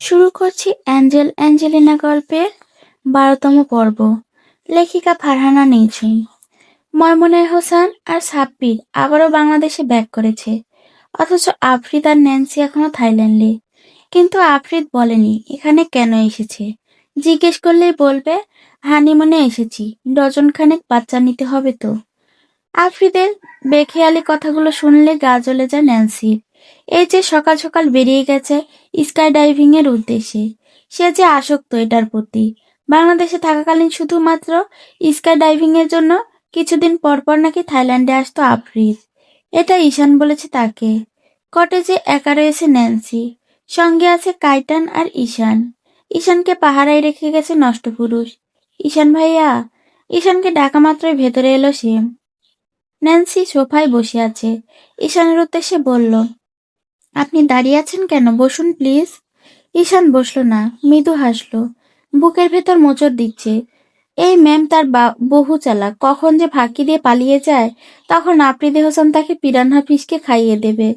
শুরু করছি Angel Angelina গল্পের বারোতম পর্ব। লেখিকা ফারহানা নিয়েছেন ময়মনের হোসেন আর সাব্বির আবারও বাংলাদেশে ব্যাক করেছে। অথচ আফ্রিদ আর ন্যান্সি এখনও থাইল্যান্ডে। কিন্তু আফ্রিদ বলেনি এখানে কেন এসেছে। জিজ্ঞেস করলেই বলবে, হানিমুনে এসেছি ডজন খানেক বাচ্চা নিতে হবে তো। আফ্রিদের বেখেয়ালি কথাগুলো শুনলে গা জ্বলে যায় ন্যান্সির। এই যে সকাল সকাল বেরিয়ে গেছে স্কাই ডাইভিং এর উদ্দেশ্যে। সে যে আসক্ত এটার প্রতি। বাংলাদেশে থাকাকালীন শুধুমাত্র স্কাই ডাইভিং এর জন্য কিছুদিন পর পর নাকি থাইল্যান্ডে আসতো আফ্রিদ। এটা ঈশান বলেছে তাকে। কটেজে একা রয়েছে ন্যান্সি। সঙ্গে আছে কাইটান আর ঈশান। ঈশানকে পাহারায় রেখে গেছে নষ্ট পুরুষ ঈশান ভাইয়া, ঈশানকে ডাকা মাত্রই ভেতরে এলো সে। ন্যান্সি সোফায় বসে আছে। ঈশানের উদ্দেশ্যে বলল আপনি দাঁড়িয়ে আছেন কেন? বসুন, প্লিজ। ঈশান বসল না, মৃদু হাসলো। বুকের ভেতর মোচড় দিচ্ছে। এই ম্যাম তার বহু চালাক। কখন যে ফাঁকি দিয়ে পালিয়ে যায়, তখন আফ্রিদি হোসেন তাকে পিরানহা ফিসকে খাইয়ে দেবে।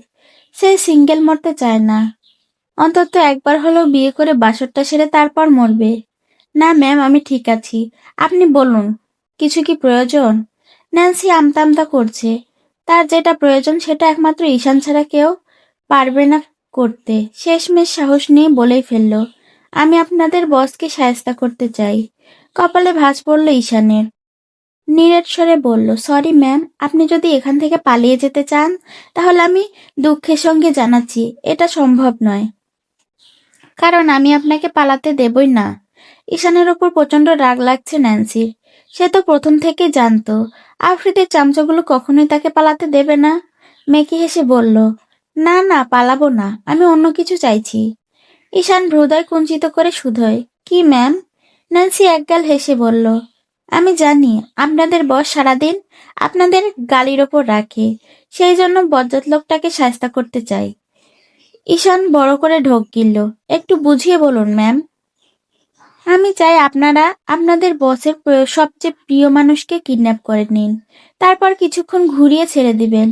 সে সিঙ্গেল মরতে চায় না। অন্তত একবার হলেও বিয়ে করে বাসরটা সেরে তারপর মরবে। না ম্যাম, আমি ঠিক আছি। আপনি বলুন, কিছু কি প্রয়োজন? ন্যান্সি আমতা আমতা করছে। তার যেটা প্রয়োজন সেটা একমাত্র ঈশান ছাড়া কেউ পারবে না করতে। শেষমেশ সাহস নিয়ে বলেই ফেলল, আমি আপনাদের বসকে সায়স্তা করতে চাই। কপালে ভাঁজ পড়ল ঈশানের। নীরের স্বরে বলল, সরি ম্যাম, আপনি যদি এখান থেকে পালিয়ে যেতে চান, তাহলে আমি দুঃখের সঙ্গে জানাচ্ছি, এটা সম্ভব নয়। কারণ আমি আপনাকে পালাতে দেবই না। ঈশানের ওপর প্রচণ্ড রাগ লাগছে ন্যান্সির। সে তো প্রথম থেকেই জানতো, আফ্রিদের চামচাগুলো কখনোই তাকে পালাতে দেবে না। মেকি হেসে বলল না না, পালাবো না, আমি অন্য কিছু চাইছি। ঈশান হৃদয় কুঞ্চিত করে শুধোয় কি ম্যাম? ন্যান্সি একগাল হেসে বলল, আমি জানি, আপনাদের বস সারাদিন আপনাদের গালির ওপর রাখে, সেই জন্য বজ্জাত লোকটাকে সাহস্তা করতে চাই। ঈশান বড় করে ঢোক গিলল, একটু বুঝিয়ে বলুন, ম্যাম। আমি চাই আপনারা আপনাদের বসের সবচেয়ে প্রিয় মানুষকে কিডন্যাপ করে নিন, তারপর কিছুক্ষণ ঘুরিয়ে ছেড়ে দিবেন।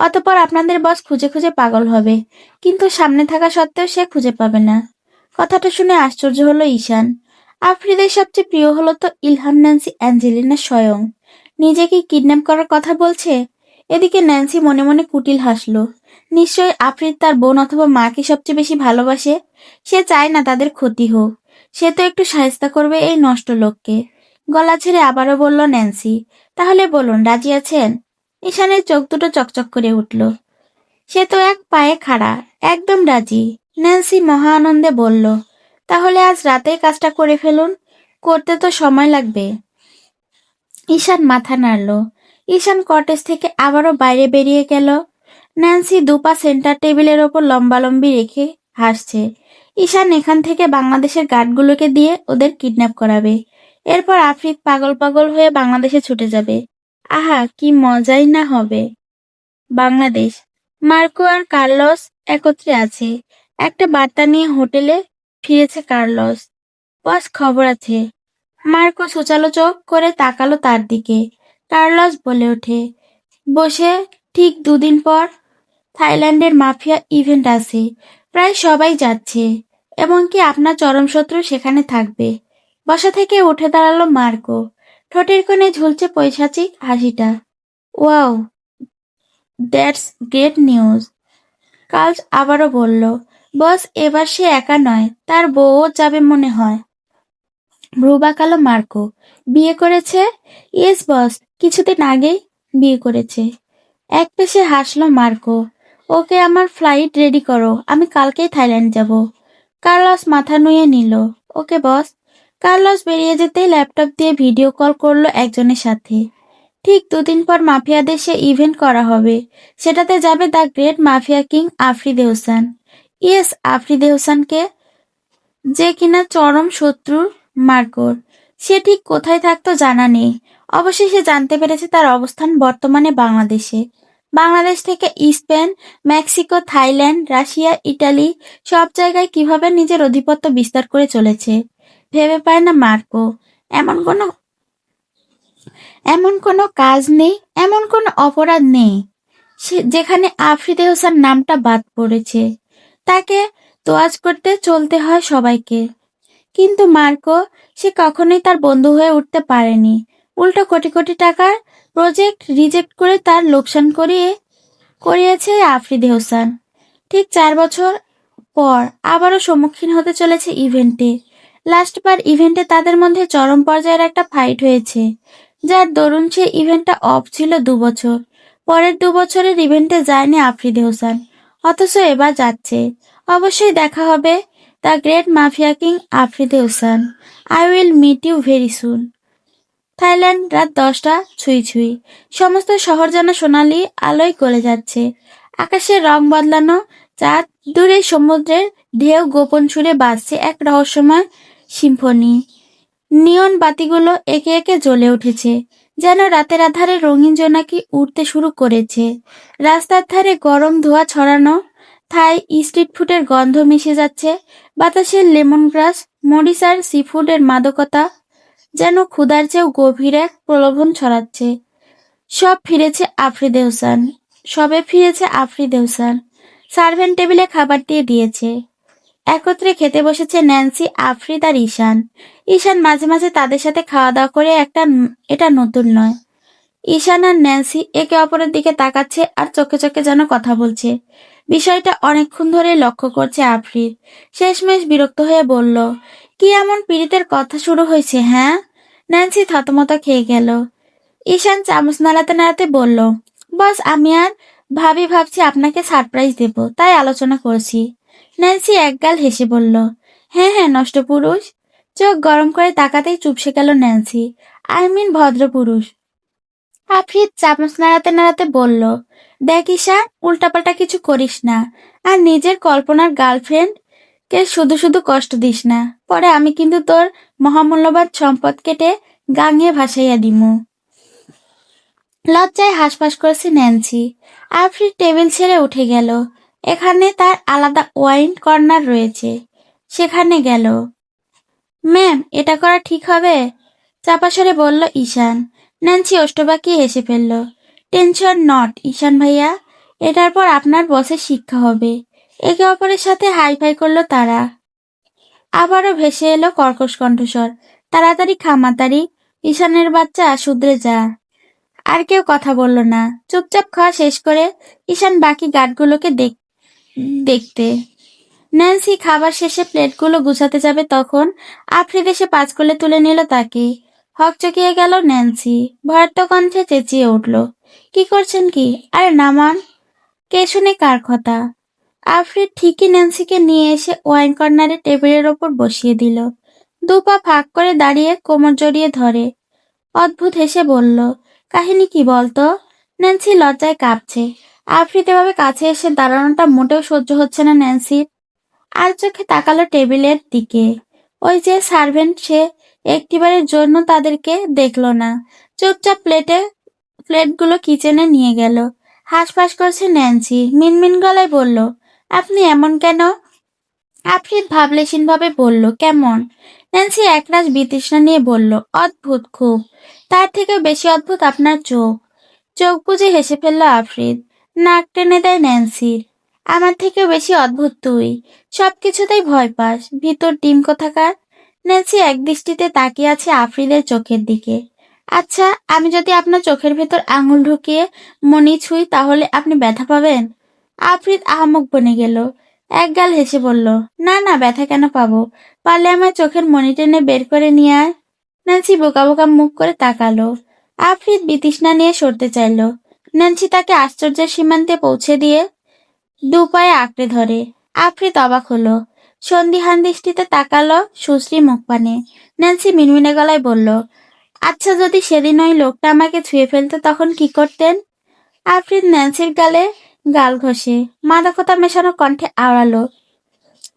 অতপর আপনাদের বস খুঁজে খুঁজে পাগল হবে। কিন্তু সামনে থাকা সত্ত্বেও সে খুঁজে পাবে না। কথাটা শুনে আশ্চর্য হলো ঈশান। আফ্রিদের সবচেয়ে প্রিয় হলো তো ইলহাম ন্যান্সি অ্যাঞ্জেলিনা স্বয়ং। নিজেকে কিডন্যাপ করার কথা বলছে? এদিকে ন্যান্সি মনে মনে কুটিল হাসলো। নিশ্চয়ই আফ্রিদ তার বোন অথবা মাকে সবচেয়ে বেশি ভালোবাসে? সে চায় না তাদের ক্ষতি হোক। সে তো একটু সাহায্য করবে এই নষ্ট লোককে। গলা ছেড়ে আবারও বলল ন্যান্সি। তাহলে বলুন, রাজি আছেন? ঈশানের চোখ দুটো চকচক করে উঠল। সে তো এক পায়ে খাড়া, একদম রাজি। ন্যান্সি মহা আনন্দে বলল, তাহলে আজ রাতেই কাজটা করে ফেলুন, করতে তো সময় লাগবে। ঈশান মাথা নাড়ল। ঈশান কটেজ থেকে আবারও বাইরে বেরিয়ে গেল। ন্যান্সি দুপা সেন্টার টেবিলের ওপর লম্বালম্বি রেখে হাসছে। ঈশান এখান থেকে বাংলাদেশের গার্ডগুলোকে দিয়ে ওদের কিডন্যাপ করাবে। এরপর আফ্রিক পাগল পাগল হয়ে বাংলাদেশে ছুটে যাবে। আহা, কি মজাই না হবে। বাংলাদেশ। মার্কো আর কার্লস একত্রে আছে। একটা বার্তা নিয়ে হোটেলে ফিরেছে কার্লস। বস, খবর আছে। মার্কো সোচালো চোখ করে তাকালো তার দিকে। কার্লস বলে ওঠে, বসে ঠিক দুদিন পর থাইল্যান্ডের মাফিয়া ইভেন্ট আছে। প্রায় সবাই যাচ্ছে, এমনকি আপনার চরম শত্রু সেখানে থাকবে। বসা থেকে উঠে দাঁড়াল মার্কো। ঠোঁটের কোণে ঝুলছে পৈশাচিক হাসিটা। Wow, that's great news. Carlos আবারও বলল, বস, এবার সে একা নয়, তার বউও যাবে মনে হয়। ভ্রু বাঁকালো মার্কো, বিয়ে করেছে? ইয়েস, বস, কিছুদিন আগেই বিয়ে করেছে। এক পেশে হাসলো মার্কো, ওকে আমার ফ্লাইট রেডি করো, আমি কালকেই থাইল্যান্ড যাব। কার্লস মাথা নুয়ে নিল, ওকে, বস কার্লস বেরিয়ে যেতেই ল্যাপটপ দিয়ে ভিডিও কল করল একজনের সাথে। ঠিক দুদিন পর মাফিয়া দেশে ইভেন্ট করা হবে। সেটাতে যাবে the great mafia king Afridi Hossain. Yes, Afridi হোসেনকে যে কিনা চরম শত্রু মার্কর। সে ঠিক কোথায় থাকতো জানা নেই। অবশেষে জানতে পেরেছে তার অবস্থান বর্তমানে বাংলাদেশে। বাংলাদেশ থেকে Spain, Mexico, Thailand, Russia, Italy সব জায়গায় কীভাবে নিজের আধিপত্য বিস্তার করে চলেছে? ভেবে পায় না মার্কো এমন কোনো এমন কোনো কাজ নেই, এমন কোনো অপরাধ নেই। সে, যেখানে আফ্রিদে হোসেন নামটা বাদ পড়েছে। তাকে তোয়াজ করতে চলতে হয় সবাইকে। কিন্তু মার্কো, সে কখনোই তার বন্ধু হয়ে উঠতে পারেনি। উল্টো কোটি কোটি টাকার প্রজেক্ট রিজেক্ট করে তার লোকসান করিয়ে, করিয়েছে আফ্রিদি হোসেন। ঠিক চার বছর পর আবারও সম্মুখীন হতে চলেছে ইভেন্টে। লাস্টবার ইভেন্টে তাদের মধ্যে চরম পর্যায়ের একটা ফাইট হয়েছে, যার দরুন সে ইভেন্টটা অফ ছিল দু বছর পরের দু বছরের ইভেন্টে যায়নি আফ্রিদি হোসান, অথচ এবার যাচ্ছে। অবশ্যই দেখা হবে the great mafia king Afridi Hossain. I will meet you very soon. Thailand রাত দশটা ছুঁই ছুঁই। সমস্ত শহর যেন সোনালি আলোয় গলে যাচ্ছে। আকাশের রং বদলানো চাঁদ, দূরে সমুদ্রের ঢেউ গোপন সুরে বাজছে এক রহস্যময় সিম্ফনি নিয়ন বাতিগুলো একে একে জ্বলে উঠেছে, যেন রাতের আধারে রঙিন জোনাকি উঠতে শুরু করেছে। রাস্তার ধারে গরম ধোঁয়া ছড়ানো, থাই স্ট্রিট ফুডের গন্ধ মিশে যাচ্ছে, বাতাসের লেমন গ্রাস মরিচ আর সি ফুডের মাদকতা যেন ক্ষুধার চেয়েও গভীর এক প্রলোভন ছড়াচ্ছে। সব ফিরেছে আফ্রিদে হোসেন, সবে ফিরেছে আফ্রিদে হোসেন। সার্ভেন্ট টেবিলে খাবার দিয়ে দিয়েছে। একত্রে খেতে বসেছে ন্যান্সি, আফ্রিদ আর ঈশান। ঈশান মাঝে মাঝে তাদের সাথে খাওয়া দাওয়া করে একটা এটা নতুন নয়। ঈশান আর ন্যান্সি একে অপরের দিকে তাকাচ্ছে আর চোখে চোখে যেন কথা বলছে। বিষয়টা অনেকক্ষণ ধরে লক্ষ্য করছে আফ্রিদ। শেষমেশ বিরক্ত হয়ে বলল, কি এমন পীড়িতের কথা শুরু হয়েছে হ্যাঁ? ন্যান্সি থতমত খেয়ে গেল। ঈশান চামচ নাড়াতে নাড়াতে বলল, বস, আমি আর ভাবি ভাবছি আপনাকে সারপ্রাইজ দেব, তাই আলোচনা করছি। ন্যান্সি একগাল হেসে বলল হ্যাঁ হ্যাঁ নষ্ট পুরুষ চোখ গরম করে তাকাতেই চুপসে গেল ন্যান্সি। আই মিন ভদ্র পুরুষ আফরিদ চামচ নাড়াতে নাড়াতে বলল, দেখ ঈশান উল্টাপাল্টা কিছু করিস না। আর নিজের কল্পনার গার্লফ্রেন্ড কে শুধু শুধু কষ্ট দিস না। পরে আমি কিন্তু তোর মহামূল্যবান সম্পদ কেটে গাঙিয়ে ভাসাইয়া দিমু। লজ্জায় হাসপাস করেছে ন্যান্সি। আফরিদ টেবিল ছেড়ে উঠে গেল। এখানে তার আলাদা ওয়াইন কর্নার রয়েছে। সেখানে গেল। ম্যাম, এটা করা ঠিক হবে? চাপাসরে বলল ঈশান। ন্যান্সি অষ্টবাকি হেসে ফেলল। টেনশন নট, ঈশান ভাইয়া। এটার পর আপনার বসের শিক্ষা হবে। একে অপরের সাথে হাই ফাই করল তারা। আবারও ভেসে এলো কর্কশ কণ্ঠস্বর। তাড়াতাড়ি খামাতাড়ি, ঈশানের বাচ্চা শুধরে যা। আর কেউ কথা বলল না। চুপচাপ খাওয়া শেষ করে ঈশান বাকি গার্ডগুলোকে দেখ- দেখতে। ন্যান্সি খাবার শেষে প্লেটগুলো গুছাতে যাবে তখন আফ্রিদ এসে পাঁচ কোলে তুলে নিল তাকে। হকচকিয়ে গেল ন্যান্সি। ভয়ার্ত কণ্ঠে চেঁচিয়ে উঠল, কি করছেন কি? আরে নামান, কে শুনে কার কথা? আফ্রিদ ঠিকই ন্যান্সিকে নিয়ে এসে ওয়াইন কর্নারে টেবিলের ওপর বসিয়ে দিল। দুপা ফাঁক করে দাঁড়িয়ে কোমর জড়িয়ে ধরে। অদ্ভুত হেসে বলল, কাহিনী কি বলতো? ন্যান্সি লজ্জায় কাঁপছে। আফ্রিদ এভাবে কাছে এসে দাঁড়ানোটা মোটেও সহ্য হচ্ছে না ন্যান্সির আর চোখে তাকালো টেবিলের দিকে। ওই যে সার্ভেন্ট, সে একটিবারের জন্য তাদেরকে দেখল না। চুপচাপ প্লেটে, প্লেটগুলো কিচেনে নিয়ে গেল। হাঁসফাঁস করছে ন্যান্সি। মিনমিন গলায় বলল, আপনি এমন কেন? আফরিদ ভাবলেশীন ভাবে বলল, কেমন? ন্যান্সি একরাশ বিতৃষ্ণা নিয়ে বলল, অদ্ভুত খুব। তার থেকে বেশি অদ্ভুত আপনার চোখ। চোখ বুজে হেসে ফেলল আফরিদ। নাক টেনে দেয় ন্যান্সির। আমার থেকেও বেশি অদ্ভুত তুই। সব কিছুতেই ভয় পাস। ভিতর ডিম কোথাকার? ন্যান্সি এক দৃষ্টিতে তাকিয়ে আছে আফরিদের চোখের দিকে। আচ্ছা আমি যদি আপনার চোখের ভেতর আঙুল ঢুকিয়ে মনি ছুঁই, তাহলে আপনি ব্যথা পাবেন? আফরিদ আহামক বনে গেল। একগাল হেসে বলল, না না, ব্যথা কেন পাবো? পারলে আমার চোখের মনি টেনে বের করে নিয়ে আয়। ন্যান্সি বোকা বোকা মুখ করে তাকালো। আফ্রিদ বিতৃষ্ণা নিয়ে সরতে চাইল। ন্যান্সি তাকে আশ্চর্যের সীমান্তে পৌঁছে দিয়ে দু পায়ে আঁকড়ে ধরে। আফরিদ অবাক হলো। সন্ধিহান দৃষ্টিতে তাকালো সুশ্রী মুখ পানে ন্যান্সি মিনমিনে গলায় বলল আচ্ছা যদি সেদিন ওই লোকটা আমাকে ছুঁয়ে ফেলতো তখন কি করতেন? আফরিদ ন্যান্সির গালে গাল ঘষে মাদকতা মেশানো কণ্ঠে আওড়ালো,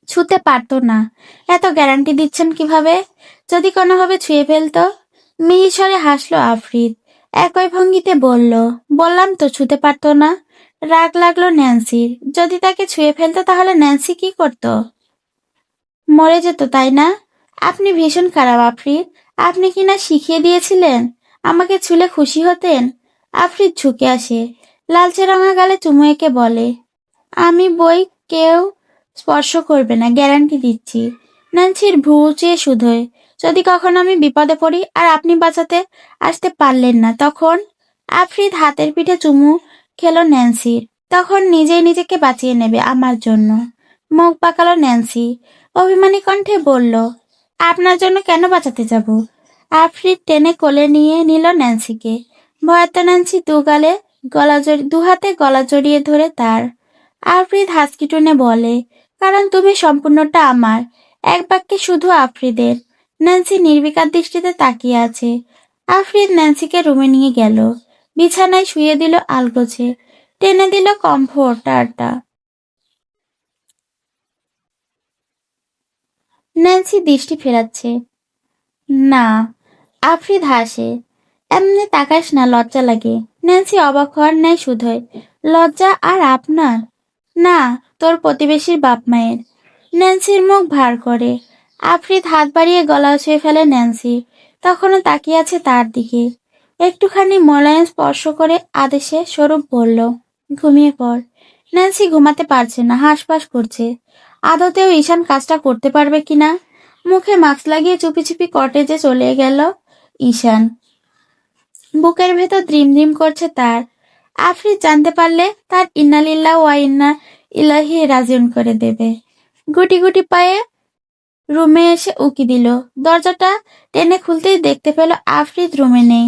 ছুতে পারতো না। এত গ্যারান্টি দিচ্ছেন কীভাবে? যদি কোনোভাবে ছুঁয়ে ফেলতো? মিহিসরে হাসলো আফরিদ। একই ভঙ্গিতে বলল, বললাম তো ছুতে পারতো না। রাগ লাগল ন্যান্সির যদি তাকে ছুঁয়ে ফেলতো তাহলে ন্যান্সি কি করতো? মরে যেত, তাই না? আপনি ভীষণ খারাপ আফরিদ আপনি কি না শিখিয়ে দিয়েছিলেন? আমাকে ছুলে খুশি হতেন? আফরিদ ঝুঁকে আসে। লালচে রঙা গালে চুমু এঁকে বলে, আমি বই কেউ স্পর্শ করবে না, গ্যারান্টি দিচ্ছি। ন্যান্সির ভ্রু চেয়ে শুধোয়। যদি কখনো আমি বিপদে পড়ি আর আপনি বাঁচাতে আসতে পারলেন না, তখন আফ্রিদ হাতের পিঠে চুমু খেলো ন্যান্সির তখন নিজেই নিজেকে বাঁচিয়ে নেবে আমার জন্য। মুখ পাকালো ন্যান্সি। অভিমানী কণ্ঠে বলল, আপনার জন্য কেন বাঁচাতে যাব? আফ্রিদ টেনে কোলে নিয়ে নিল ন্যান্সিকে। ভয়াত ন্যান্সি দু গালে দু হাতে গলা জড়িয়ে ধরে তার। আফ্রিদ হাসকি টুনে বলে, কারণ তুমি সম্পূর্ণটা আমার। এক বাক্যে শুধু আফরিদের। ন্যান্সি নির্বিকার দৃষ্টিতে তাকিয়ে আছে। আফরিদ ন্যান্সিকে রুমে নিয়ে গেল। বিছানায় শুয়ে দিল আলগোছে। টেনে দিল কমফোর্টারটা ন্যান্সি দৃষ্টি ফেরাচ্ছে। না আফরিদ হাসে। এমনি তাকাস না, লজ্জা লাগে। ন্যান্সি অবাক হওয়ার নেয় শুধুই লজ্জা আর আপনার? না, তোর প্রতিবেশীর বাপ মায়ের। ন্যান্সির মুখ ভার করে। আফরিদ হাত বাড়িয়ে গলা ছুঁয়ে ফেলে ন্যান্সি। তখনও তাকিয়ে আছে তার দিকে। একটুখানি মোলায়েম স্পর্শ করে আদেশে স্বরূপ বলল, ঘুমিয়ে পড়। ন্যান্সি ঘুমাতে পারছে না, হাঁসফাঁস করছে। আদতেও ঈশান কাজটা করতে পারবে কিনা মুখে মাস্ক লাগিয়ে চুপি চুপি কটেজে চলে গেল ঈশান। বুকের ভেতর দ্রিম দ্রিম করছে তার। আফরিদ জানতে পারলে তার ইন্নালিল্লা ওয়া ইন্না ইলাহি রাজিউন করে দেবে। গুটি গুটি পায়ে রুমে এসে উকি দিল। দরজাটা টেনে খুলতেই দেখতে পেল আফরিদ রুমে নেই।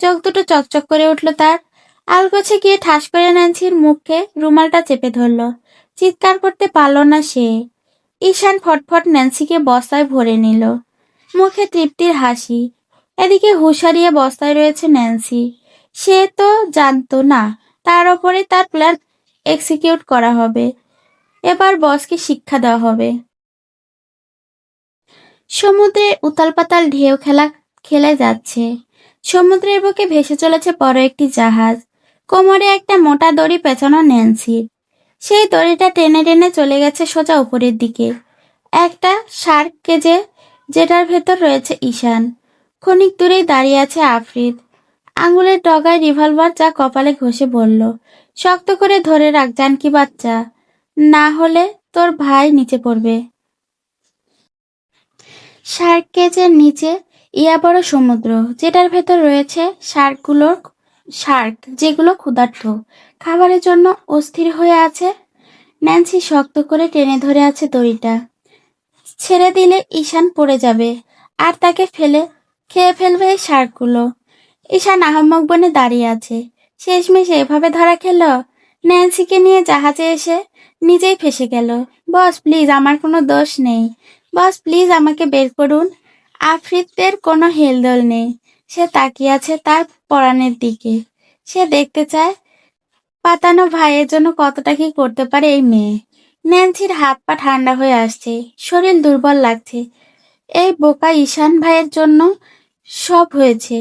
চোখ দুটো চকচক করে উঠল তার। আলগোছে গিয়ে ঠাস করে ন্যান্সির মুখে রুমালটা চেপে ধরল। চিৎকার করতে পারল না সে। ঈশান ফটফট ন্যান্সিকে বস্তায় ভরে নিল। মুখে তৃপ্তির হাসি। এদিকে হুঁশারিয়ে বস্তায় রয়েছে ন্যান্সি। সে তো জানতো না, তার ওপরে তার প্ল্যান এক্সিকিউট করা হবে। এবার বসকে শিক্ষা দেওয়া হবে। সমুদ্রের উতাল পাতাল ঢেউ খেলা, খেলে যাচ্ছে। সমুদ্রের বুকে ভেসে চলেছে বড় একটি জাহাজ। কোমরে একটা মোটা দড়ি, পেছানো ন্যান্সির সেই দড়িটা টেনে টেনে চলে গেছে সোজা উপরের দিকে। একটা শার্ক কেজে যেটার ভেতর রয়েছে ঈশান। ক্ষণিক দূরেই দাঁড়িয়ে আছে আফরিদ। আঙুলের ডগায় রিভলভার যা কপালে ঘষে বলল, শক্ত করে ধরে রাখ, জানকি বাচ্চা। না হলে তোর ভাই নিচে পড়বে। শার্ক কেজের নিচে ইয়া বড় সমুদ্র, যেটার ভেতর রয়েছে শার্কগুলোর শার্ক, যেগুলো ক্ষুধার্ত। খাবারের জন্য অস্থির হয়ে আছে। ন্যান্সি শক্ত করে টেনে ধরে আছে দড়িটা। ছেড়ে দিলে ঈশান পড়ে যাবে, আর তাকে ফেলে, খেয়ে ফেলবে এই শার্কগুলো। ঈশান আহম্মক বনে দাঁড়িয়ে আছে। শেষমেশ এভাবে ধরা খেল। ন্যান্সিকে নিয়ে জাহাজে এসে নিজেই ফেসে গেল। বস, প্লিজ, আমার কোনো দোষ নেই। বস প্লিজ আমাকে বের করুন। আফ্রিদের কোনো হেলদোল নেই। সে তাকিয়ে আছে তার পরাণের দিকে। সে দেখতে চায়, পাতানো ভাইয়ের জন্য কতটা কি করতে পারে এই মেয়ে। ন্যান্সির হাত পা ঠান্ডা হয়ে আসছে, শরীর দুর্বল লাগছে। এই বোকা ঈশান ভাইয়ের জন্য সব হয়েছে।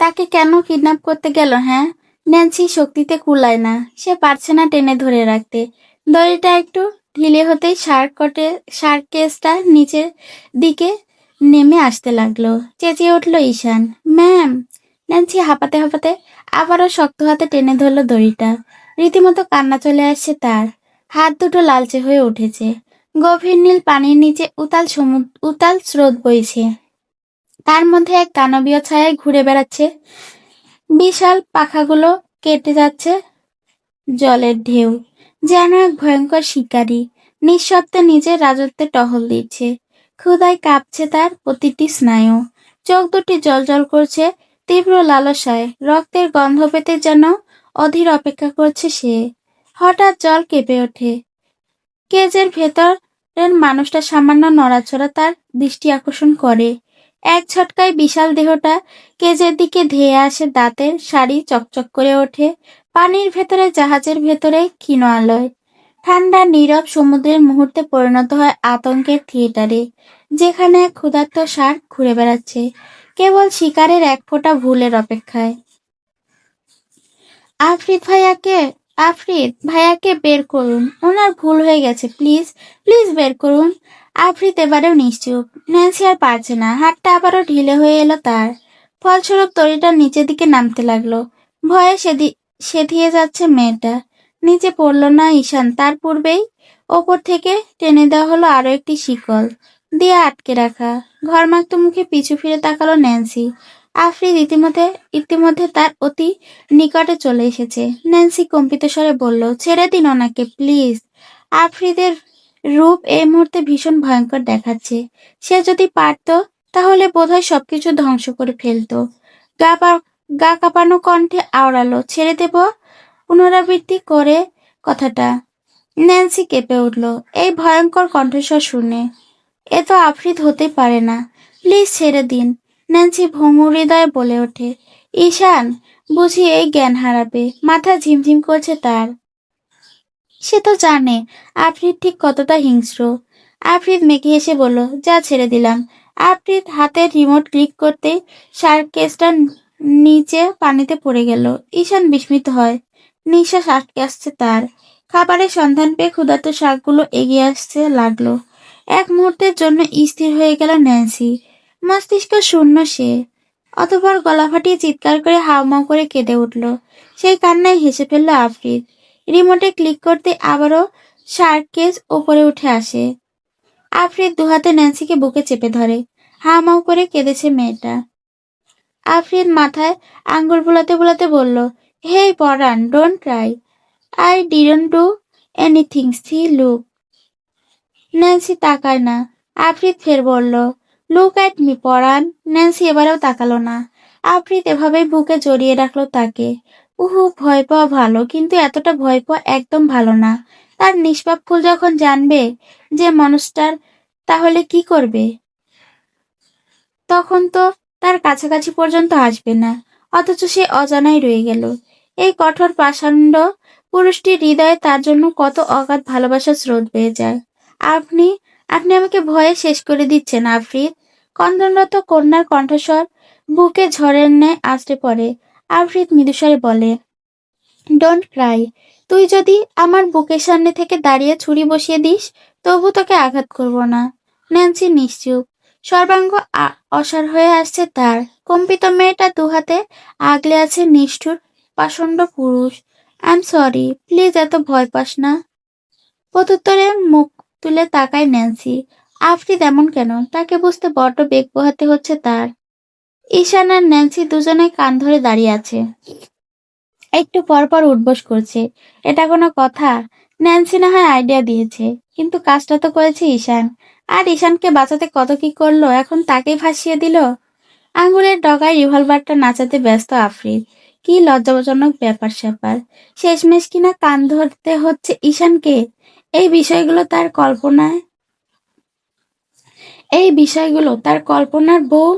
তাকে কেন কিডন্যাপ করতে গেল হ্যাঁ? ন্যান্সি শক্তিতে কুলায় না। সে পারছে না টেনে ধরে রাখতে। দড়িটা একটু ঢিলে হতেই শার্ক কটে শার্ক কেসটা নিচের দিকে নেমে আসতে লাগল। চেঁচিয়ে উঠল ঈশান। ম্যাম, ন্যান্সি হাঁপাতে হাঁপাতে আবারও শক্ত হাতে টেনে ধরলো দড়িটা। রীতিমতো কান্না চলে আসছে তার। হাত দুটো লালচে হয়ে উঠেছে। গভীর নীল পানির নিচে উতাল সমুদ্র উতাল স্রোত বইছে। তার মধ্যে এক দানবীয় ছায়ায় ঘুরে বেড়াচ্ছে। বিশাল পাখাগুলো কেটে যাচ্ছে জলের ঢেউ। যেন এক ভয়ঙ্কর শিকারী। নিঃশব্দে নিজের রাজত্বে টহল দিচ্ছে। ক্ষুদায় কাঁপছে তার প্রতিটি স্নায়ু। চোখ দুটি জল করছে, তীব্র লালসায়। রক্তের গন্ধ পেতে যেন অধীর অপেক্ষা করছে সে। হঠাৎ জল কেঁপে ওঠে। কেজের ভেতরের মানুষটা সামান্য নড়াচড়া তার দৃষ্টি আকর্ষণ করে। এক ঝটকায় বিশাল দেহটা কেজের দিকে ধেয়ে আসে, দাঁতের শাড়ি চকচক করে ওঠে। পানির ভেতরে, জাহাজের ভেতরে ক্ষীণ ঠান্ডা, নীরব সমুদ্রের মুহূর্তে পরিণত হয় আতঙ্কের থিয়েটারে, যেখানে এক ক্ষুধার্ত ষাঁড় ঘুরে বেড়াচ্ছে, কেবল শিকারের এক ফোঁটা ভুলের অপেক্ষায়। আফরিদ ভাইয়াকে আফরিদ ভাইয়াকে বের করুন। ওনার ভুল হয়ে গেছে, প্লিজ প্লিজ বের করুন। আফরিদ এবারেও নিশ্চুপ। ন্যান্সি আর পারছে না, হাতটা আবারও ঢিলে হয়ে এলো তার। ফলস্বরূপ তরিটা নিচের দিকে নামতে লাগল। ভয়ে সেদি সেধিয়ে যাচ্ছে মেয়েটা। নিচে পড়ল না ঈশান, তার পূর্বেই? ওপর থেকে টেনে দেওয়া হলো আরও একটি শিকল। দিয়ে আটকে রাখা। ঘরমাক্ত মুখে পিছু ফিরে তাকালো ন্যান্সি। আফরিদ ইতিমধ্যে ইতিমধ্যে তার অতি নিকটে চলে এসেছে। ন্যান্সি কম্পিত স্বরে বলল, ছেড়ে দিন ওনাকে, প্লিজ। আফরিদের রূপ এই মুহূর্তে ভীষণ ভয়ঙ্কর দেখাচ্ছে। সে যদি পারত, তাহলে বোধহয় সবকিছু ধ্বংস করে ফেলতো। গা গা কাঁপানো কণ্ঠে আওড়ালো। ছেড়ে দেব? পুনরাবৃত্তি করে কথাটা। ন্যান্সি কেঁপে উঠল। এই ভয়ঙ্কর কণ্ঠস্বর শুনে। এ তো আফরিদ হতে পারে না। প্লিজ ছেড়ে দিন। ন্যান্সি ভঙ্গুর হৃদয়ে বলে ওঠে। ঈশান, বুঝি এই জ্ঞান হারাবে। মাথা ঝিমঝিম করছে তার। সে তো জানে, আফরিদ ঠিক কতটা হিংস্র। আফরিদ মেঘে এসে বলল, যা ছেড়ে দিলাম। আফরিদ হাতের রিমোট ক্লিক করতে সার্কেসটা নিচে পানিতে পড়ে গেল। ঈশান বিস্মিত হয়। নিঃশ্বাস আটকে আসছে তার। খাবারের সন্ধান পেয়ে ক্ষুধার্ত শাকগুলো এগিয়ে আসতে লাগল। এক মুহূর্তের জন্য স্থির হয়ে গেল ন্যান্সি। মস্তিষ্ক শূন্য সে। অতপর গলা ফাটিয়ে চিৎকার করে হাউমাউ করে কেঁদে উঠল। সেই কান্নায় হেসে ফেলল আফরিদ। রিমোটে ক্লিক করতে আবারও শার্কেস ওপরে উঠে আসে। আফরিদ দুহাতে ন্যান্সিকে বুকে চেপে ধরে। হাউমাউ করে কেঁদেছে মেয়েটা। আফরিদ মাথায় আঙ্গুল বুলাতে বুলাতে বলল হে Paran don't cry I didn't do anything see look Nancy তাকায় না। আফরিদ ফের বলল look at me Paran Nancy এবারেও তাকালো না। আফরিদ এভাবেই বুকে জড়িয়ে রাখল তাকে। উহু, ভয় পাওয়া ভালো, কিন্তু এতটা ভয় পাওয়া একদম ভালো না। তার নিষ্পাপ ফুল যখন জানবে যে মানুষটার, তাহলে কি করবে? তখন তো তার কাছাকাছি পর্যন্ত আসবে না, অথচ সে অজানাই রয়ে গেল। এই কঠোর পাষাণ্ড পুরুষটির হৃদয়ে তার জন্য কত অগাধ ভালোবাসার স্রোত বেয়ে যায়। আপনি আপনি আমাকে ভয়ে শেষ করে দিচ্ছেন, আফরিদ। কন্দনরত কন্যার কণ্ঠস্বর বুকে ঝড়ের ন্যায় আছড়ে পড়ে। আফরিদ মৃদুস্বরে বলে ডোন্ট ক্রাই তুই যদি আমার বুকের সামনে থেকে দাঁড়িয়ে ছুরি বসিয়ে দিস, তবু তোকে আঘাত করব না। ন্যান্সি, নিশ্চুপ। সর্বাঙ্গ অসাড় হয়ে আসছে তার। কম্পিত মেয়েটা দুহাতে আগলে আছে নিষ্ঠুর, পাষণ্ড পুরুষ। আই এম সরি প্লিজ এত ভয় পাস না। প্রত্যুত্তরে মুখ তুলে তাকায় ন্যান্সি। আফরিদ এমন কেন? তাকে বুঝতে বড্ড বেগ পোহাতে হচ্ছে তার। ঈশান আর ন্যান্সি দুজনে কান ধরে দাঁড়িয়ে আছে। একটু পর পর উঠবোস করছে। এটা কোনো কথা? ন্যান্সি না হয় আইডিয়া দিয়েছে। কিন্তু কাজটা তো করেছে ঈশান। আর ঈশানকে বাঁচাতে কত কি করল, এখন তাকে ভাসিয়ে দিল? আঙ্গুলের ডগায় রিভলভারটা নাচাতে ব্যস্ত আফরিদ কি লজ্জাজনক ব্যাপার স্যাপার। শেষমেশ কিনা কান ধরতে হচ্ছে ঈশানকে। এই বিষয়গুলো তার কল্পনায় এই বিষয়গুলো তার কল্পনার বউ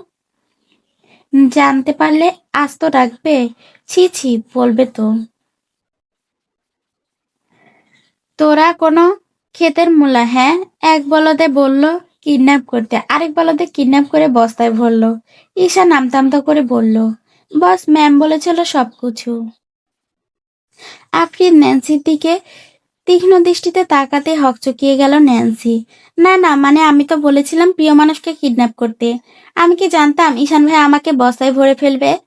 জানতে পারলে আস্ত রাখবে ছি ছি, বলবে তো। তোরা কোনো ক্ষেতের মূলা হ্যাঁ? এক বলদে বলল, কিডন্যাপ করতে। আরেক বলদে কিডন্যাপ করে বস্তায় ভরলো। ঈশা নামতামতা করে বলল, বস, ম্যাম বলেছিল সবকিছু। আফরিদ ন্যান্সির দিকে তীক্ষ্ণ দৃষ্টিতে তাকাতে হকচকিয়ে গেল ন্যান্সি। না না মানে আমি তো বলেছিলাম প্রিয় মানুষকে কিডন্যাপ করতে। আমি কি জানতাম ঈশান ভাই আমাকে বস্তায় ভরে ফেলবে?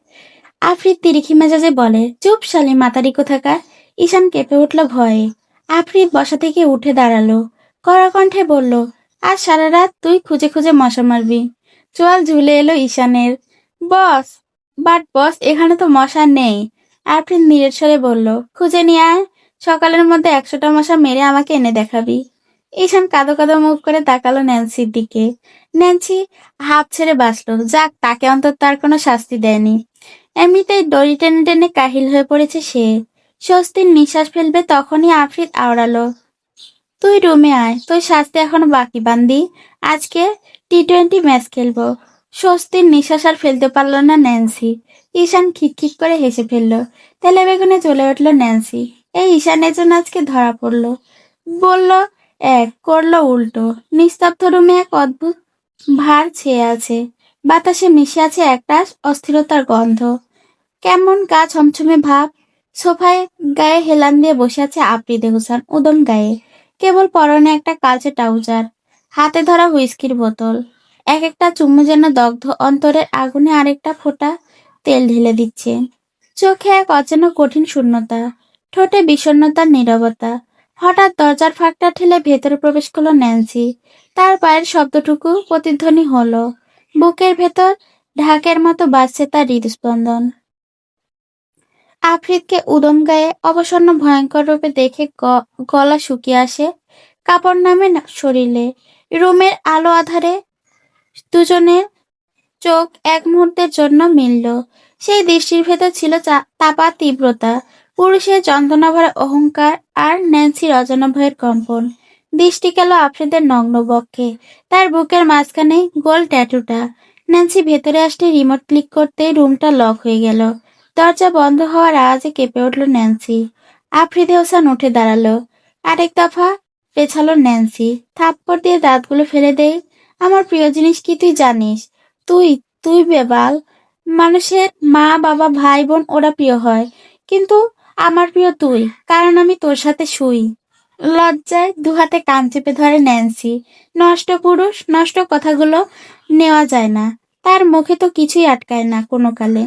আফরিদ তিরিখি মেজাজে বলে, চুপ শালি মাতারি কোথাকার? ঈশান কেঁপে উঠল ভয়ে। আফরিদ বসা থেকে উঠে দাঁড়াল। কড়া কণ্ঠে বলল, আজ সারা রাত তুই খুঁজে খুঁজে মশা মারবি। চোয়াল ঝুলে এলো ঈশানের। বস, বাট বস, এখানে তো মশা নেই। আফরিদ নিরেট স্বরে বলল, খুঁজে নিয়ে আয়, সকালের মধ্যে একশোটা মশা মেরে আমাকে এনে দেখাবি। ঈশান কাদো কাদো মুখ করে তাকালো ন্যান্সির দিকে। ন্যান্সি হাফ ছেড়ে বাঁচলো। যাক, তাকে অন্তত তার কোনো শাস্তি দেয়নি। এমনিতেই দড়ি টেনে টেনে কাহিল হয়ে পড়েছে সে। স্বস্তির নিঃশ্বাস ফেলবে তখনই আফ্রিদ আওড়ালো। তুই রুমে আয়, তোর শাস্তি এখনও বাকি, বান্দি। আজকে টি টোয়েন্টি ম্যাচ খেলব। স্বস্তির নিঃশ্বাস আর ফেলতে পারল না ন্যান্সি। ঈশান খিকখিক করে হেসে ফেলল। তেলে বেগুনে চলে উঠল ন্যান্সি। এই ঈশানের জন্য আজকে ধরা পড়ল। বলল, এক, করল উল্টো। নিস্তব্ধ রুমে এক অদ্ভুত ভার ছেয়ে আছে। বাতাসে মিশে আছে একটা অস্থিরতার গন্ধ। কেমন গা ছমছমে ভাব সোফায় গায়ে হেলান দিয়ে বসে আছে আফ্রিদে হোসেন উদম গায়ে। কেবল পরনে একটা কালচে ট্রাউজার, হাতে ধরা হুইস্কির বোতল। এক একটা চুমু যেন দগ্ধ অন্তরের আগুনে আরেকটা ফোঁটা তেল ঢেলে দিচ্ছে। চোখে এক অচেনা কঠিন শূন্যতা, ঠোঁটে বিষণ্নতার নীরবতা। হঠাৎ দরজার ফাঁকটা ঠেলে ভেতরে প্রবেশ করল ন্যান্সি। তার পায়ের শব্দটুকু প্রতিধ্বনি হলো। বুকের ভেতর ঢাকের মতো বাজছে তার হৃদস্পন্দন। আফ্রিদকে উদম গায়ে অবসন্ন ভয়ঙ্কর রূপে দেখে গলা শুকিয়ে আসে। কাপড় নামে শরীরে। রুমের আলো আধারে দুজনের চোখ এক মুহূর্তের জন্য মিলল। সেই দৃষ্টির ভেতর ছিল তাপা তীব্রতা। পুরুষের যন্ত্রণা ভরা অহংকার আর ন্যান্সির অজানা ভয়ের কম্পন। দৃষ্টি গেল আফ্রিদের নগ্ন বক্ষে। তার বুকের মাঝখানে গোল ট্যাটুটা। ন্যান্সি ভেতরে আসতে রিমোট ক্লিক করতে রুমটা লক হয়ে গেল। দরজা বন্ধ হওয়ার আওয়াজে কেঁপে উঠল ন্যান্সি। আফ্রিদে হোসেন উঠে দাঁড়াল। আরেক দফা পেছালো ন্যান্সি। থাপ্পড় দিয়ে দাঁতগুলো ফেলে দেয় আমার প্রিয় জিনিস কি তুই জানিস? তুই তুই বেবাল। মানুষের মা, বাবা, ভাই, বোন, ওরা প্রিয় হয়। কিন্তু আমার প্রিয় তুই, কারণ আমি তোর সাথে শুই। লজ্জায় দুহাতে কান চেপে ধরে ন্যান্সি। নষ্ট পুরুষ, নষ্ট কথাগুলো নেওয়া যায় না। তার মুখে তো কিছুই আটকায় না কোনো কালে।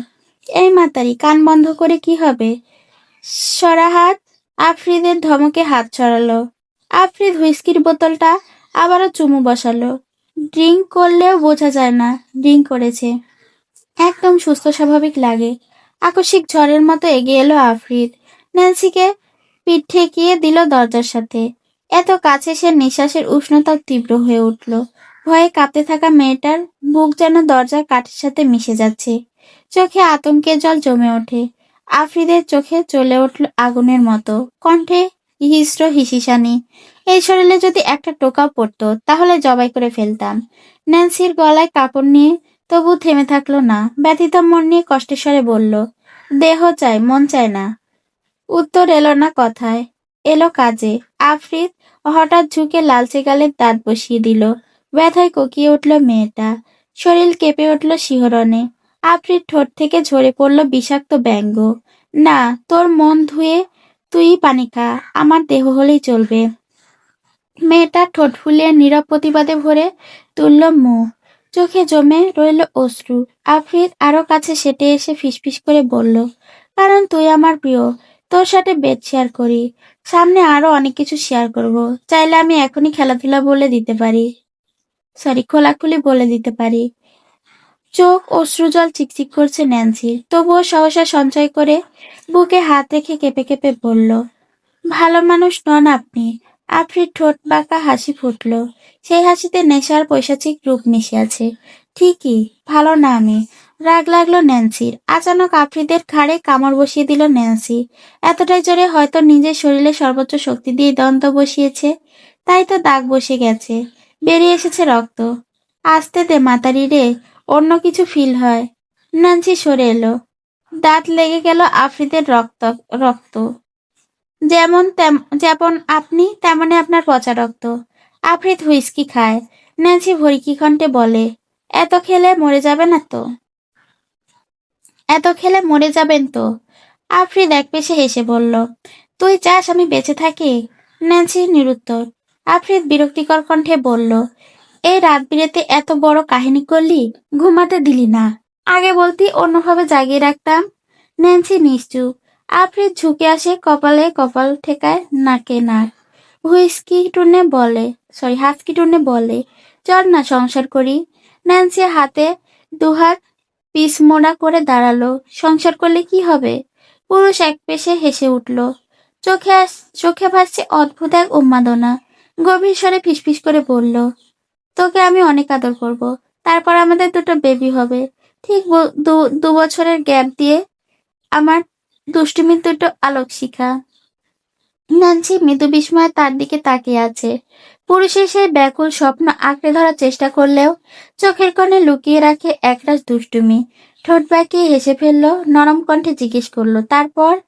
এই মাতারি, কান বন্ধ করে কি হবে? সরাহাত আফ্রিদের ধমকে হাত ছড়ালো। আফ্রিদ হুইস্কির বোতলটা আবারও চুমু বসালো। ড্রিঙ্ক করলেও বোঝা যায় না ড্রিঙ্ক করেছে। একদম সুস্থ স্বাভাবিক লাগে। আকস্মিক ঝড়ের মতো এগিয়ে এলো আফ্রিদ। ন্যান্সিকে পিঠ ঠেকিয়ে দিল দরজার সাথে। এত কাছে সে নিঃশ্বাসের উষ্ণতা তীব্র হয়ে উঠল। ভয়ে কাঁপতে থাকা মেয়েটার বুক যেন দরজার কাঠের সাথে মিশে যাচ্ছে। চোখে আতঙ্কের জল জমে ওঠে। আফ্রিদের চোখে চলে উঠল আগুনের মতো। কণ্ঠে হিস্র হিসিসানি, এই শরীরে যদি একটা টোকা পড়তো, তাহলে জবাই করে ফেলতাম ন্যান্সির গলায় কাপড় নিয়ে তবু থেমে থাকল না। ব্যথিত মন নিয়ে কষ্টের স্বরে বলল, দেহ চাই, মন চায় না উত্তর এলো না কথায়। এলো কাজে। আফ্রিদ হঠাৎ ঝুঁকে লালচে গালের দাঁত বসিয়ে দিল। ব্যথায় কোকিয়ে উঠল মেয়েটা। শরীর কেঁপে উঠল শিহরণে। আফ্রিদ ঠোঁট থেকে ঝরে পড়ল বিষাক্ত ব্যঙ্গ। না, তোর মন ধুয়ে তুই পানি খা আমার দেহ হলেই চলবে। মেয়েটা ঠোঁট ফুলিয়ে নীরব প্রতিবাদে ভরে তুলল মুখ। চোখে জমে রইল অশ্রু। আফ্রিদ আরও কাছে সেটে এসে ফিসফিস করে বলল, কারণ তুই আমার প্রিয়, তোর সাথে বেড শেয়ার করি। সামনে আরও অনেক কিছু শেয়ার করব। চাইলে আমি এখনই খেলাধুলা বলে দিতে পারি। সরি, খোলাখুলি বলে দিতে পারি। চোখ অশ্রুজল চিকচিক করছে ন্যান্সির তবুও সহসা সঞ্চয় করে বুকে হাত রেখে কেঁপে কেঁপে বলল, ভালো মানুষ নন আপনি। আফ্রির ঠোঁট বাঁকা হাসি ফুটল। সেই হাসিতে নেশার পৈশাচিক রূপ মিশে আছে ঠিকই, ভালো না আমি। রাগ লাগল ন্যান্সির। আচানক আফ্রিদের ঘাড়ে কামড় বসিয়ে দিল ন্যান্সি। এতটাই জোরে হয়তো নিজের শরীরে সর্বোচ্চ শক্তি দিয়ে দন্ত বসিয়েছে, তাই তো দাগ বসে গেছে। বেরিয়ে এসেছে রক্ত। আসতে দে মাতারি রে। অন্য কিছু ফিল হয়। ন্যান্সি সরে এলো। দাঁত লেগে গেল আফ্রিদের রক্ত রক্ত। যেমন যেমন আপনি, তেমনই আপনার পচা রক্ত। আফ্রিদ হুইস্কি খায়। ন্যান্সি ভরিকি কণ্ঠে বলে, এত খেলে মরে যাবে না তো? এত খেলে মরে যাবেন তো? আফ্রিদ এক পেশে হেসে বলল, তুই চাস আমি বেঁচে থাকি? ন্যান্সি নিরুত্তর। আফ্রিদ বিরক্তিকর কণ্ঠে বলল এই রাত বিরেতে এত বড় কাহিনী করলি? ঘুমাতে দিলি না। আগে বলতি অন্যভাবে জাগিয়ে রাখতাম। ন্যান্সি নিশ্চুপ আফ্রিদ ঝুঁকে আসে কপালে কপাল ঠেকায় নাকে নাক। হুইস্কি টুনে বলে, সরি, হাসকি টুনে বলে, চল না সংসার করি। ন্যান্সি হাতে দুহাত পিসমোড়া করে দাঁড়াল। সংসার করলে কি হবে? পুরুষ এক পেশে হেসে উঠল। চোখে চোখে ভাসছে অদ্ভুত এক উন্মাদনা। গভীর স্বরে ফিসফিস করে বলল তোকে আমি অনেক আদর করব। তারপর আমাদের দুটো বেবি হবে। ঠিক দু- বছরের গ্যাপ দিয়ে আমার দুষ্টুমির দুটো আলোক শিখা। নানসি মৃদু বিস্ময়ে তার দিকে তাকিয়ে আছে। পুরুষের সেই ব্যাকুল স্বপ্ন আঁকড়ে ধরার চেষ্টা করলেও চোখের কোণে লুকিয়ে রাখে একরাশ দুষ্টুমি। ঠোঁট বাঁকিয়ে হেসে ফেলল, নরম কণ্ঠে জিজ্ঞেস করল, তারপর?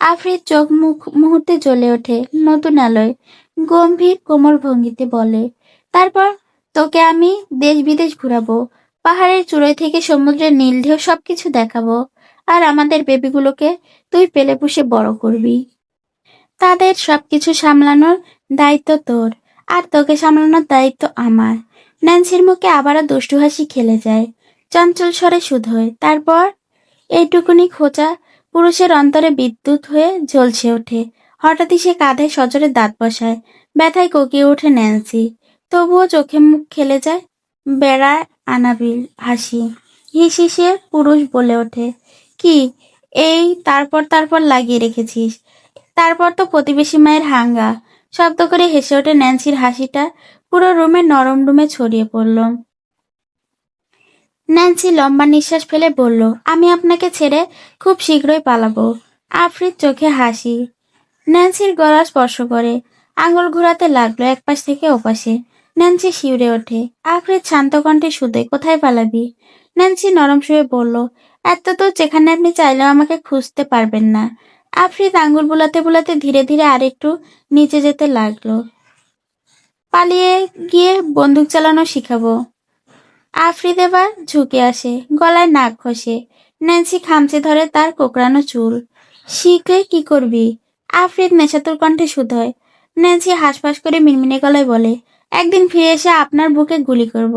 আফ্রিদ চোখ মুখ, মুহূর্তে জ্বলে ওঠে, নতুন আলোয়, গম্ভীর কোমল ভঙ্গিতে বলে, তারপর? তোকে আমি দেশ বিদেশ ঘুরাবো, পাহাড়ের চূড়োয় থেকে সমুদ্রের নীল ঢেউ সবকিছু দেখাবো, আর আমাদের বেবিগুলোকে তুই পেলে পুষে বড় করবি। তাদের সবকিছু সামলানোর দায়িত্ব তোর, আর তোকে সামলানোর দায়িত্ব আমার। ন্যান্সির মুখে আবারও দুষ্টু হাসি খেলে যায়। চঞ্চল স্বরে শুধোয় তারপর এইটুকুনি খোঁচা পুরুষের অন্তরে বিদ্যুৎ হয়ে জ্বলছে ওঠে। হঠাৎই সে কাঁধে সজোরে দাঁত বসায়, ব্যথায় কোকিয়ে ওঠে ন্যান্সি। তবুও চোখে মুখ খেলে যায় বেড়ায় আনাবিল হাসি। হিসিসে পুরুষ বলে ওঠে, কি, এই তারপর তারপর লাগিয়ে রেখেছিস। তারপর তো প্রতিবেশী মায়ের হাঙ্গা। শব্দ করে হেসে ওঠে ন্যান্সির হাসিটা পুরো রুমে নরম রুমে ছড়িয়ে পড়ল। ন্যান্সি লম্বা নিঃশ্বাস ফেলে বলল, আমি আপনাকে ছেড়ে খুব শীঘ্রই পালাবো। আফরিদ চোখে হাসি। ন্যান্সির গলা স্পর্শ করে, আঙুল ঘোরাতে লাগল একপাশ থেকে ওপাশে। ন্যান্সি শিউরে ওঠে। আফরিদ শান্ত কণ্ঠে শুধে কোথায় পালাবি? ন্যান্সি নরম শুয়ে বলল, এত তো যেখানে আপনি চাইলেও আমাকে খুঁজতে পারবেন না। আফরিদ আঙ্গুল বুলাতে বুলাতে ধীরে ধীরে আরেকটু নিচে যেতে লাগল। পালিয়ে গিয়ে বন্দুক চালানো শিখাবো। আফরিদ এবার ঝুঁকে আসে, গলায় নাক ঘষে। ন্যান্সি খামচে ধরে তার কোকড়ানো চুল। শিখলে কি করবি? আফরিদ নেশাতুর কণ্ঠে শুধয়। ন্যান্সি হাসফাস করে মিনমিনে গলায় বলে একদিন ফিরে এসে আপনার বুকে গুলি করব।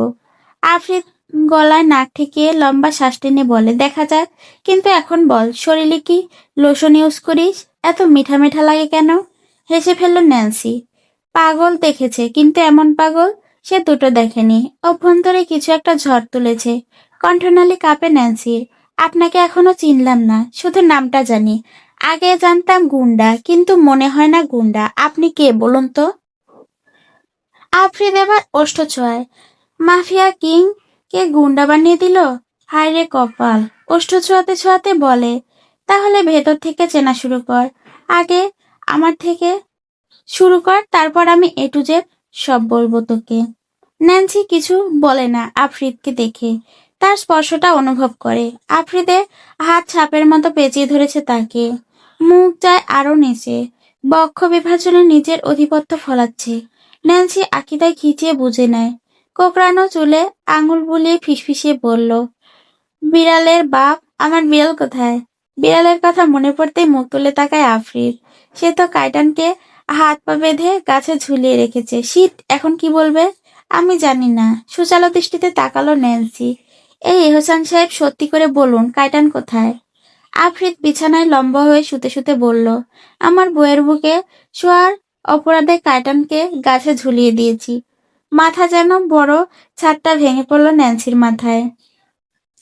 আফরিদ গলায় নাক ঠেকিয়ে লম্বা শ্বাস টেনে বলে, দেখা যাক, কিন্তু এখন বল, শরীরে কি লোশন ইউজ করিস? এত মিঠা মিঠা লাগে কেন? হেসে ফেলল ন্যান্সি। পাগল দেখেছে, কিন্তু এমন পাগল? সে দুটো দেখেনি। অভ্যন্তরে কিছু একটা ঝড় তুলেছে। কণ্ঠনালী কাপে ন্যান্সির। আপনাকে এখনও চিনলাম না, শুধু নামটা জানি। আগে জানতাম গুন্ডা, কিন্তু মনে হয় না গুন্ডা। আপনি কে, বলুন তো? আফরিদ এবার ওষ্ঠ ছোঁয়ায়। মাফিয়া কিং কে গুন্ডা বানিয়ে দিল? হায় রে কপাল। ওষ্ঠ ছোঁয়াতে ছোঁয়াতে বলে, তাহলে ভেতর থেকে চেনা শুরু কর। আগে আমার থেকে শুরু কর, তারপর আমি এ টু জেড সব বলব তোকে। ন্যান্সি কিছু বলে না আফ্রিদকে দেখে। তার স্পর্শটা অনুভব করে। আফ্রিদে হাত ছাপের মতো পেঁচিয়ে ধরেছে তাকে। মুখ যায় আরও নিচে। বক্ষ বিভাজনে নিজের অধিপত্য ফলাচ্ছে। ন্যান্সি আকিদায় খিচিয়ে বুঝে নেয়। কোকড়ানো চুলে আঙুল বুলিয়ে ফিসফিসিয়ে বলল, বিড়ালের বাপ, আমার বিড়াল কোথায়? বিড়ালের কথা মনে পড়তেই মুখ তুলে তাকায় আফরিদ সে তো কাইটানকে হাত পা বেঁধে গাছে ঝুলিয়ে রেখেছে। শীত এখন কি বলবে? আমি জানি না। সুচালো দৃষ্টিতে তাকালো ন্যান্সি। এই এহসান সাহেব, সত্যি করে বলুন কাইটান কোথায়? আফরিদ বিছানায় লম্বা হয়ে শুতে শুতে বলল, আমার বইয়ের বুকে শোয়ার অপরাধে কাইটানকে গাছে ঝুলিয়ে দিয়েছি। মাথা যেন বড় ছাদটা ভেঙে পড়ল ন্যান্সির মাথায়।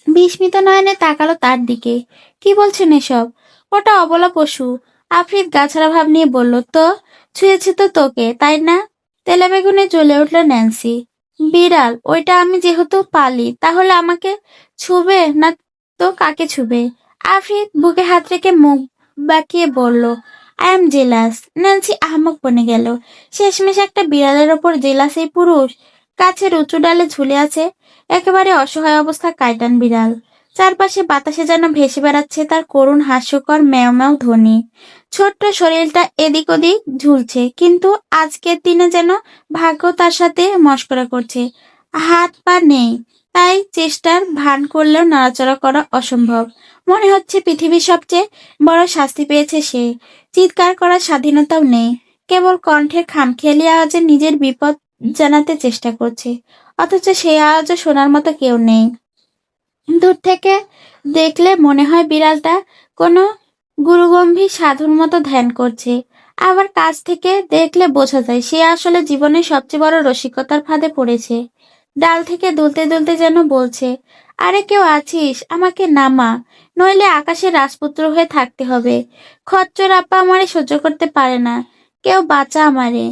বিস্মিত নয়নে তাকালো তার দিকে। কি বলছেন এসব? ওটা অবলা পশু। আফরিদ গাছারা ভাব নিয়ে বলল, তো, ছুঁয়েছে তো তোকে, তাই না? তেলে বেগুনে জ্বলে উঠল ন্যান্সি। বিড়াল, ওইটা আমি যেহেতু পালি, তাহলে আমাকে ছুবে না তো কাকে ছুবে? আফরিদ বুকে হাত রেখে মুখ বাঁকিয়ে বলল আই এম জেলাস ন্যান্সি আহমক বনে গেল। শেষমেশ একটা বিড়ালের ওপর জেলাস এই পুরুষ গাছের উঁচু ডালে ঝুলে আছে। একেবারে অসহায় অবস্থা কাইটান বিড়াল। চারপাশে বাতাসে যেন ভেসে বেড়াচ্ছে তার করুণ, হাস্যকর, ম্যাও ম্যাও ধ্বনি। ছোট্ট শরীরটা এদিক ওদিক ঝুলছে, কিন্তু আজকের দিনে যেন ভাগ্য তার সাথে মস্করা করছে। হাত পা নেই, তাই চেষ্টার ভান করলেও নাড়াচড়া করা অসম্ভব। মনে হচ্ছে পৃথিবীর সবচেয়ে বড় শাস্তি পেয়েছে সে। চিৎকার করার স্বাধীনতাও নেই। কেবল কণ্ঠের খামখেয়ালি আওয়াজে নিজের বিপদ জানাতে চেষ্টা করছে। অথচ সেই আওয়াজও শোনার মতো কেউ নেই। দূর থেকে দেখলে মনে হয় বিড়ালটা কোনো গুরুগম্ভীর সাধুর মতো ধ্যান করছে। আবার কাছ থেকে দেখলে বোঝা যায় সে আসলে জীবনের সবচেয়ে বড় রসিকতার ফাঁদে পড়েছে। ডাল থেকে দুলতে দুলতে যেন বলছে, আরে কেউ আছিস? আমাকে নামা। নইলে আকাশে রাজপুত্র হয়ে থাকতে হবে। খচ্চর আপা আমারে সহ্য করতে পারে না। কেউ বাঁচা আমারে।